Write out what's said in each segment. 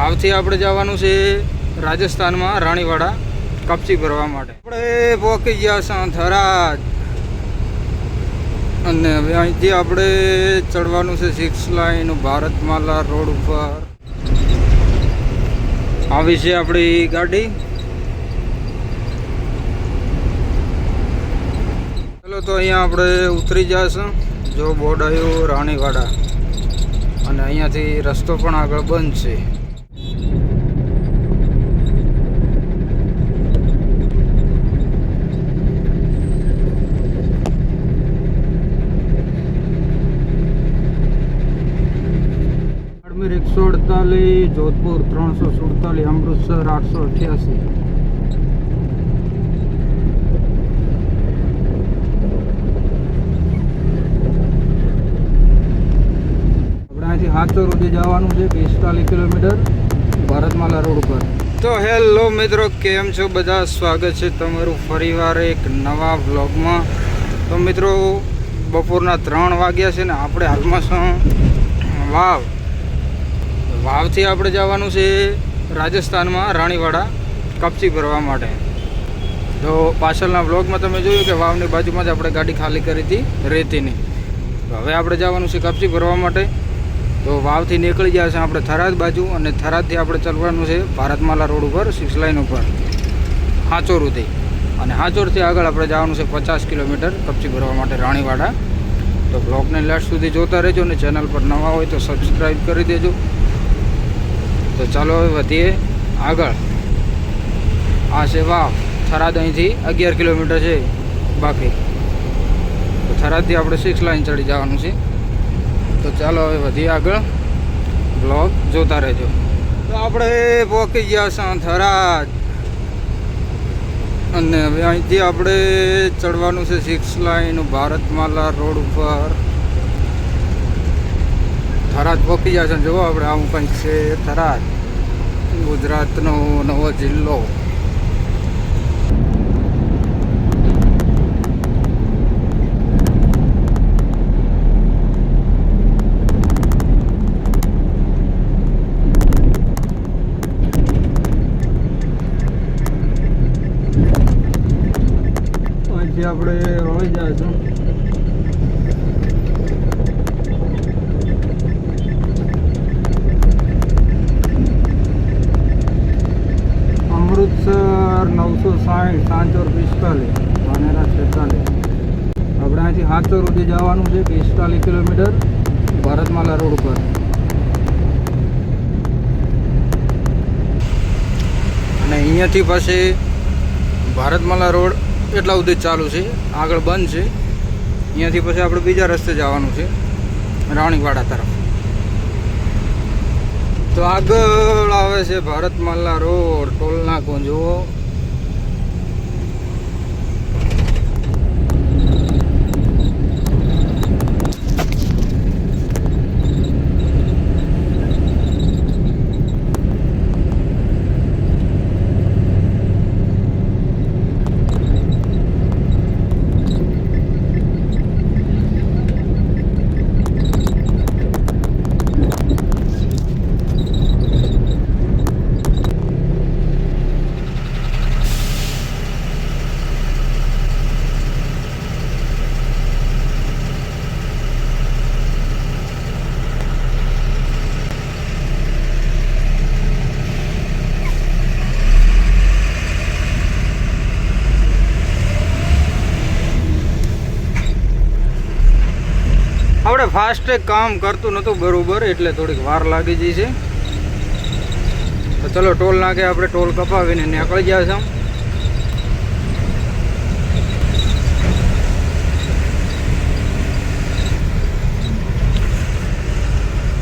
વાવથી આપણે જવાનું છે રાજસ્થાનમાં રાણીવાડા કપચી ભરવા માટે. આપણે પહોંચી ગયા છે થરાદ અને હવે અહીંથી આપણે ચડવાનું છે સિક્સ લાઈન ભારતમાલા રોડ ઉપર. આવી છે આપણી ગાડી. ચલો તો અહીંયા આપણે ઉતરી જશું જો બોર્ડ આવ્યું રાણીવાડા. અને અહીંયાથી રસ્તો પણ આગળ બંધ છે બાડમેર એકસો અડતાલીસ જોધપુર ત્રણસો સુડતાલીસ, અમૃતસર આઠસો અઠ્યાસી. અહીંથી હાથો સુધી જવાનું છે પિસ્તાલીસ કિલોમીટર, ભારતમાલા રોડ ઉપર. તો હેલો મિત્રો, કેમ છો? બધા સ્વાગત છે તમારું ફરીવાર એક નવા વ્લોગમાં. તો મિત્રો, બપોરના ત્રણ વાગ્યા છે ને, આપણે હાલમાં શું? વાવ. વાવથી આપણે જવાનું છે રાજસ્થાનમાં રાણીવાડા કપચી ભરવા માટે. તો પાછળના બ્લોગમાં તમે જોયું કે વાવની બાજુમાં જ આપણે ગાડી ખાલી કરી હતી, રેતીની. તો હવે આપણે જવાનું છે કપચી ભરવા માટે. તો વાવથી નીકળી ગયા છે આપણે થરાદ બાજુ અને થરાદથી આપણે ચાલવાનું છે ભારતમાલા રોડ ઉપર, સિક્સ લાઇન ઉપર. હાંચોરુથી. અને હાંચોરથી આગળ આપણે જવાનું છે પચાસ કિલોમીટર કપચી ભરવા માટે રાણીવાડા. તો બ્લોગને લાસ્ટ સુધી જોતા રહેજો અને ચેનલ પર નવા હોય તો સબસ્ક્રાઈબ કરી દેજો. તો ચાલો હવે વધીએ આગળ. આ છે વાવ. થરાદ અહીંથી અગિયાર કિલોમીટર છે બાકી. તો થરાદથી આપણે સિક્સ લાઇન ચડી જવાનું છે. તો ચાલો હવે વધીએ આગળ. બ્લોગ જોતા રહેજો. તો આપણે પહોંચી ગયા છે થરાદ. અને હવે અહીંથી આપણે ચડવાનું છે સિક્સ લાઇન ભારતમાલા રોડ ઉપર. થરાદ પહોંચી જશે જુઓ આપણે આવું કંઈક છે થરાદ, ગુજરાતનો નવો જિલ્લો. અહીંથી આપણે રોઈ જાય છે અમૃતસર નવસો સાઠ, સાંચોર પિસ્તાલીસ બાનેરા છેતાલીસ. આપણે અહીંથી સાતસો સુધી જવાનું છે, પિસ્તાલીસ કિલોમીટર ભારતમાલા રોડ ઉપર. અને અહીંયાથી પછી ભારતમાલા રોડ એટલા સુધી ચાલુ છે, આગળ બંધ છે. અહીંયાથી પછી આપણે બીજા રસ્તે જવાનું છે, રાણીવાડા તરફ. તો આગળ આવે છે ભારતમાલા રોડ ટોલ નાકો જુઓ. આપણે ફાસ્ટેગ કામ કરતું નહોતું બરાબર, એટલે થોડીક વાર લાગી જઈ છે. તો ચલો ટોલ નાખે, આપણે ટોલ કપાવીને નીકળી ગયા છે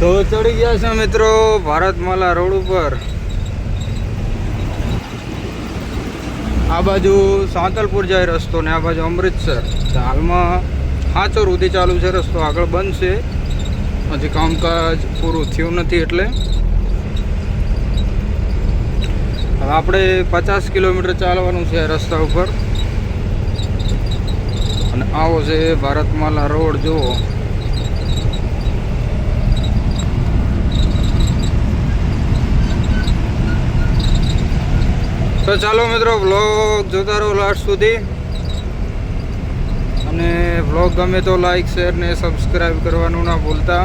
તો ચડી ગયા છે મિત્રો ભારતમાલા રોડ ઉપર. આ બાજુ સાંતલપુર જાય રસ્તો ને આ બાજુ અમૃતસર. હાલમાં હાચોર સુધી ચાલુ છે, રસ્તો આગળ બંધ છે. હજી કામકાજ પૂરું થયું નથી એટલે. હવે આપણે પચાસ કિલોમીટર ચાલવાનું છે રસ્તા ઉપર. અને આવો છે ભારતમાલા રોડ, જુઓ. તો ચાલો મિત્રો બ્લોગ જોતા રહો લાસ્ટ સુધી. અને વ્લોગ ગમે તો લાઈક શેર ને સબસ્ક્રાઈબ કરવાનું ના ભૂલતા.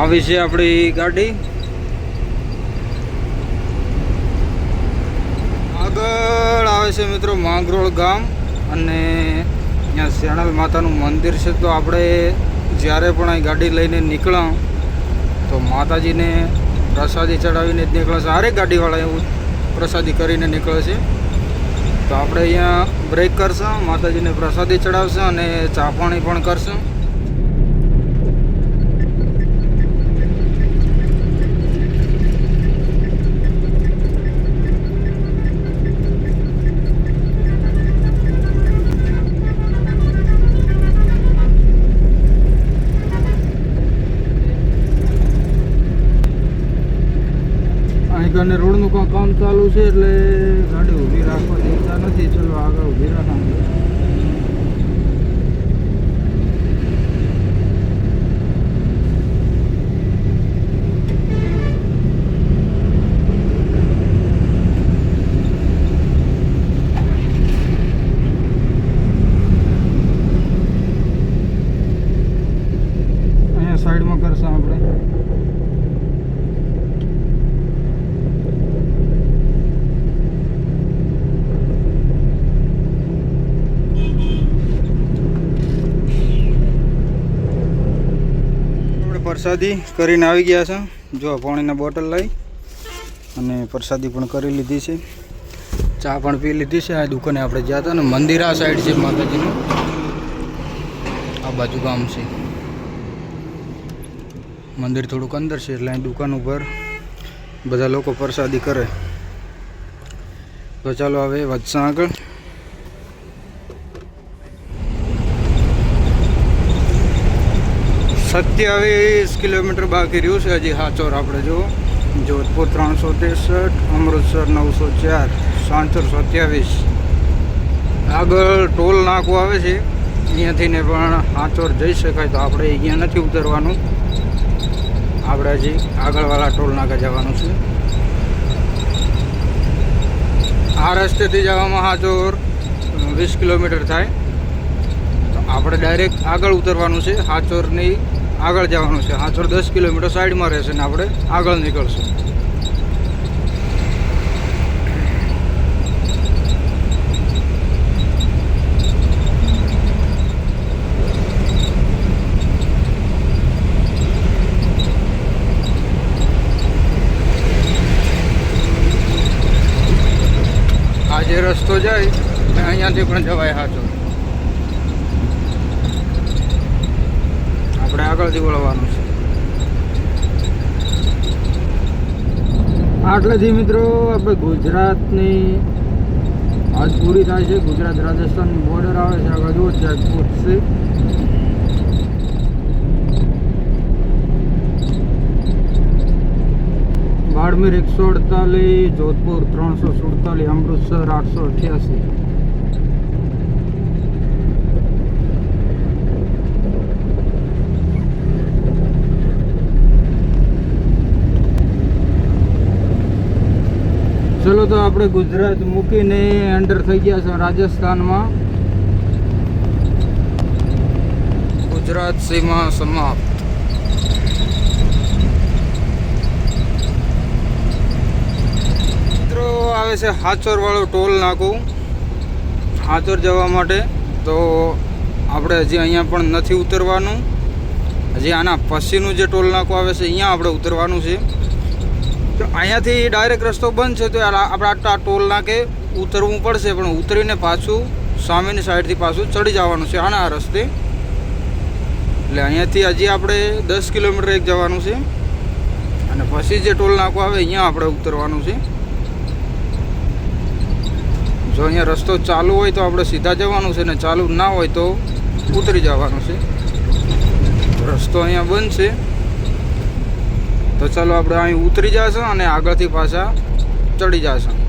આવી છે આપણી ગાડી. આગળ આવે છે મિત્રો માંગરોળ ગામ અને ત્યાં શેણાલ માતાનું મંદિર છે, તો આપણે જ્યારે પણ અહીં ગાડી લઈને નીકળ્યા તો માતાજીને પ્રસાદી ચડાવીને જ નીકળે છે. હારે ગાડીવાળા એવું પ્રસાદી કરીને નીકળે છે. તો આપણે અહીંયા બ્રેક કરશું, માતાજીને પ્રસાદી ચડાવશું અને ચા પાણી પણ કરશું. અહીં રોડ રોડનું કામ ચાલુ છે એટલે ગાડી ઊભી રાખવા દેતા નથી. ચલો આગળ ઊભી રાખવાનું અહીંયા સાઈડમાં કરશું આપણે આપણે પ્રસાદી કરીને આવી ગયા છે. જો પાણીના બોટલ લઈ અને પ્રસાદી પણ કરી લીધી છે. ચા પણ પી લીધી છે. આ દુકાને આપણે ગયા હતા ને મંદિર આ સાઈડ છે માતાજીનું. આ બાજુ ગામ છે. મંદિર થોડુંક અંદર છે એટલે અહીં દુકાન ઉપર બધા લોકો પ્રસાદી કરે. તો ચાલો હવે વધશે આગળ. સત્યાવીસ કિલોમીટર બાકી રહ્યું છે હજી હાચોર આપણે જુઓ. જોધપુર ત્રણસો ત્રેસઠ, અમૃતસર નવસો ચાર સાંચોર સત્યાવીસ. આગળ ટોલ નાકો આવે છે. અહીંયાથી ને પણ હાચોર જઈ શકાય તો આપણે અહીંયા નથી ઉતરવાનું. આપણે હજી આગળવાળા ટોલ નાકા જવાનું છે. આ રસ્તેથી જવામાં હાચોર વીસ કિલોમીટર થાય. આપણે ડાયરેક્ટ આગળ ઉતરવાનું છે હાચોરની આગળ જવાનું છે. હાચોર દસ કિલોમીટર સાઈડમાં રહેશે ને આપણે આગળ નીકળશું. આ જે રસ્તો જાય અહીંયાથી પણ જવાય હાચોર આપણે વળવાનું છે આટલેથી મિત્રો, આપણે ગુજરાતની આજ પૂરી થાય છે. ગુજરાત રાજસ્થાનની બોર્ડર આવે છે. આગળ જુઓ ચેકપોસ્ટ છે. બાડમેર એકસો અડતાલીસ, જોધપુર ત્રણસો સુડતાલીસ, અમૃતસર આઠસો અઠ્યાસી. તો આપણે ગુજરાત મૂકીને એન્ટર થઈ ગયા છે રાજસ્થાનમાં. ગુજરાત સીમા સમાપ્ત. મિત્રો, આવે છે હાચોર વાળો ટોલ નાકું. હાચોર જવા માટે તો આપણે હજી અહીંયા પણ નથી ઉતરવાનું. હજી આના પછીનું જે ટોલ નાકું આવે છે, અહીંયા આપણે ઉતરવાનું છે. તો અહીંયાથી ડાયરેક્ટ રસ્તો બંધ છે, તો આપણે આટલા ટોલ નાકે ઉતરવું પડશે, પણ ઉતરીને પાછું સામેની સાઈડથી પાછું ચડી જવાનું છે, આના રસ્તે. એટલે અહીંયાથી હજી આપણે દસ કિલોમીટર એક જવાનું છે. અને પછી જે ટોલ નાકું આવે, અહીંયા આપણે ઉતરવાનું છે. જો અહીંયા રસ્તો ચાલુ હોય તો આપણે સીધા જવાનું છે ને ચાલુ ના હોય તો ઉતરી જવાનું છે. રસ્તો અહીંયા બંધ છે. તો ચાલો આપણે અહીં ઉતરી જશું અને આગળથી પાછા ચડી જશું.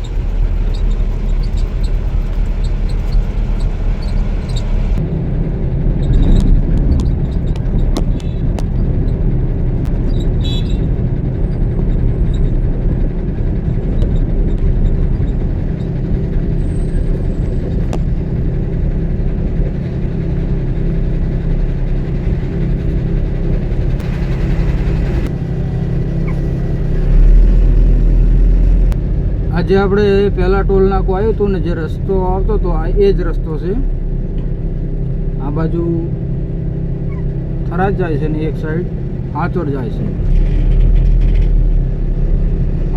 આજે આપણે પહેલા ટોલ નાકો આવ્યું હતું ને જે રસ્તો આવતો હતો એ જ રસ્તો છે. આ બાજુ થરાદ જાય છે ને એક સાઈડ હાચોડ જાય છે.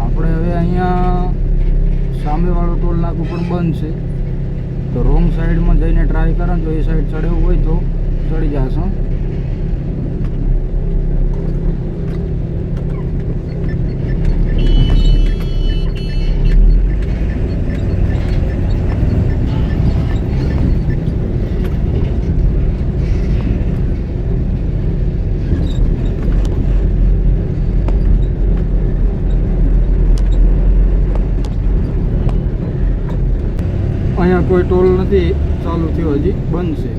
આપણે હવે અહીંયા સામેવાળો ટોલ નાકો પણ બંધ છે. તો રોંગ સાઈડમાં જઈને ટ્રાય કરો જો એ સાઈડ ચડ્યો હોય તો ચડી જશો અહીંયા કોઈ ટોલ નથી, ચાલુ થયો હજી, બંધ છે.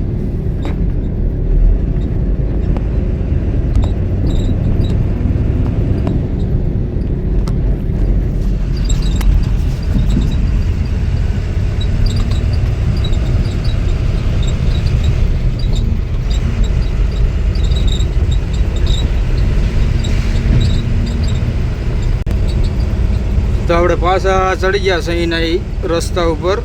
તો આપણે પાછા ચડી ગયા છે અહીંના રસ્તા ઉપર.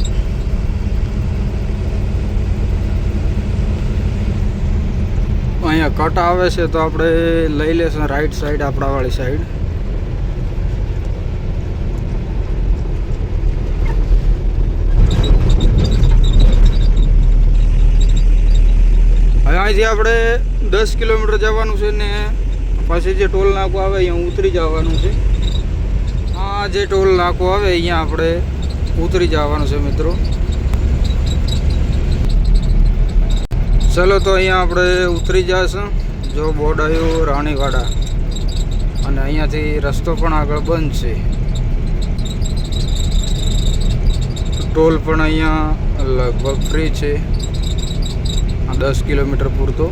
અહીંયા કટ આવે છે તો આપણે લઈ લેશું રાઈટ સાઈડ આપણા વાળી સાઈડ હવે અહીંથી આપણે દસ કિલોમીટર જવાનું છે ને પછી જે ટોલ નાકો આવે અહીંયા ઉતરી જવાનું છે. આ જે ટોલ નાકું આવે અહીંયા આપણે ઉતરી જવાનું છે મિત્રો. ચલો તો અહીંયા આપણે ઉતરી જઈશું. જો બોર્ડ આવ્યું રાણીવાડા. અને અહીંયાથી રસ્તો પણ આગળ બંધ છે. ટોલ પણ અહીંયા લગભગ ફ્રી છે. દસ કિલોમીટર પૂરતો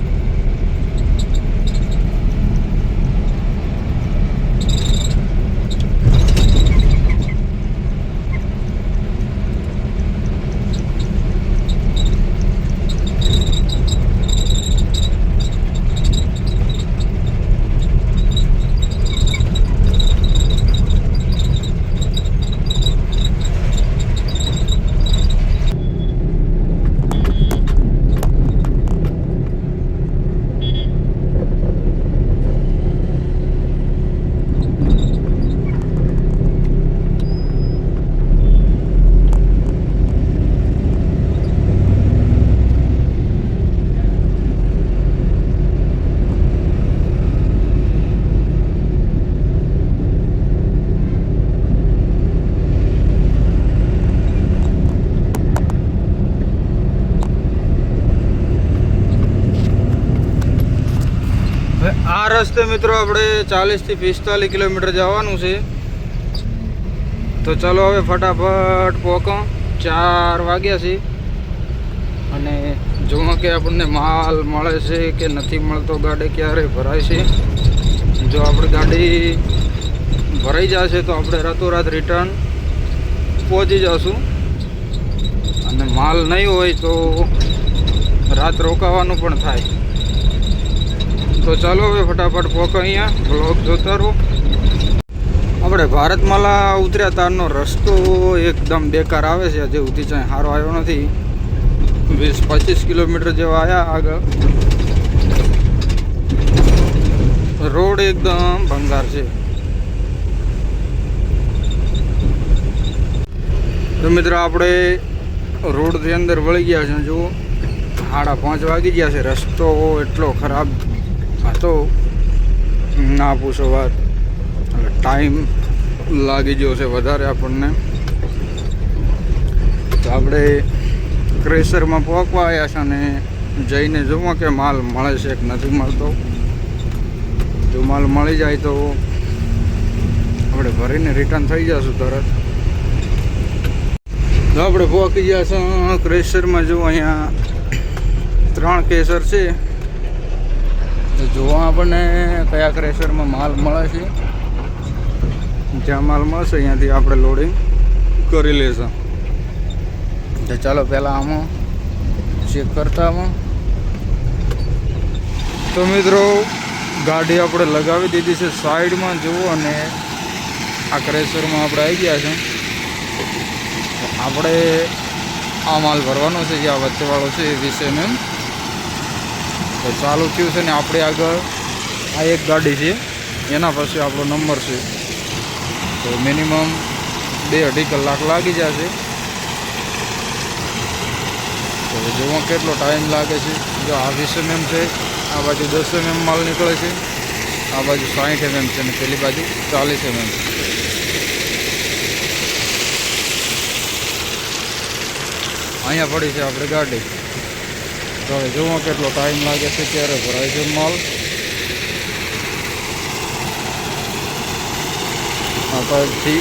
હવે આ રસ્તે મિત્રો, આપણે ચાલીસથી પિસ્તાલીસ કિલોમીટર જવાનું છે. તો ચલો હવે ફટાફટ પહોંચો ચાર વાગ્યા છે. અને જોવા કે આપણને માલ મળે છે કે નથી મળતો, ગાડી ક્યારે ભરાય છે. જો આપણી ગાડી ભરાઈ જશે તો આપણે રાતોરાત રિટર્ન પહોંચી જશું. અને માલ નહીં હોય તો રાત રોકાવાનું પણ થાય. તો ચાલો હવે ફટાફટ પોક અહીંયા બ્લોક જોતા રહો. આપણે ભારતમાલા ઉતર્યા તારનો રસ્તો એકદમ બેકાર આવે છે. હજી સુધી ચાંય સારો આવ્યો નથી. વીસ, પચીસ કિલોમીટર જેવા આવ્યા આગળ. રોડ એકદમ ભંગાર છે. તો મિત્રો આપણે રોડથી અંદર વળી ગયા છે. જુઓ, સાડા પાંચ વાગી ગયા છે. રસ્તો એટલો ખરાબ હતો ના પૂછો વાત. ટાઈમ લાગી ગયો છે વધારે આપણને. તો આપણે ક્રેશરમાં પહોંચવા આવ્યા છે અને જઈને જુઓ કે માલ મળે છે કે નથી મળતો. જો માલ મળી જાય તો આપણે ભરીને રિટર્ન થઈ જશું તરત. તો આપણે પહોંચી ગયા છો, ક્રેશરમાં જો અહીંયા ત્રણ કેસર છે. તો જોવા આપણને કયા ક્રેશરમાં માલ મળે છે. જ્યાં માલ મળશે અહીંયાથી આપણે લોડિંગ કરી લેશું. તો ચાલો પહેલાં આમાં ચેક કરતા આમાં. તો મિત્રો ગાડી આપણે લગાવી દીધી છે સાઈડમાં જુઓ અને આ ક્રેશરમાં આપણે આવી ગયા છે. આપણે આ માલ ભરવાનો છે જે આ વચ્ચેવાળો છે એ વીસ એમએમ તો ચાલુ થયું છે ને આપણે આગળ આ એક ગાડી છે. એના પાસે આપણો નંબર છે. તો મિનિમમ બે અઢી કલાક લાગી જશે. તો જોવો કેટલો ટાઈમ લાગે છે. જો આ વીસ એમએમ છે, આ બાજુ દસ એમએમ માલ નીકળે છે. આ બાજુ સાઠ એમએમ છે ને પેલી બાજુ ચાલીસ એમએમ અહીંયા પડી છે આપણે ગાડી. તો હવે જુઓ કેટલો ટાઈમ લાગે છે ત્યારે ભરાય છે માલ. આ પાઇપથી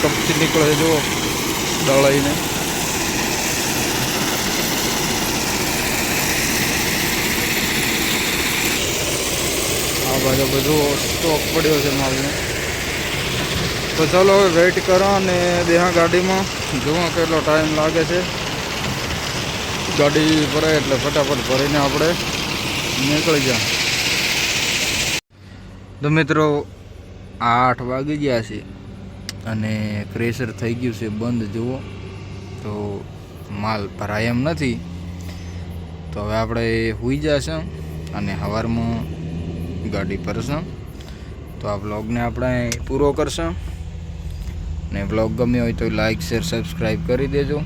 કપથી નીકળે જુઓ, દળાઈને. આ બાજુ બધું સ્ટોક પડ્યો છે માલનો. તો ચાલો હવે વેઇટ કરો અને દેહા ગાડીમાં જુઓ કેટલો ટાઈમ લાગે છે. ગાડી ભરાય એટલે ફટાફટ ભરીને આપણે નીકળી જા તો મિત્રો આઠ વાગી ગયા છે અને ક્રેશર થઈ ગયું છે બંધ, જુઓ. તો માલ ભરાય એમ નથી. તો હવે આપણે હોઈ જશે અને સવારમાં ગાડી ભરશું. તો આ બ્લોગને આપણે પૂરો કરશું. ને બ્લોગ ગમ્યો હોય તો લાઈક શેર સબસ્ક્રાઈબ કરી દેજો.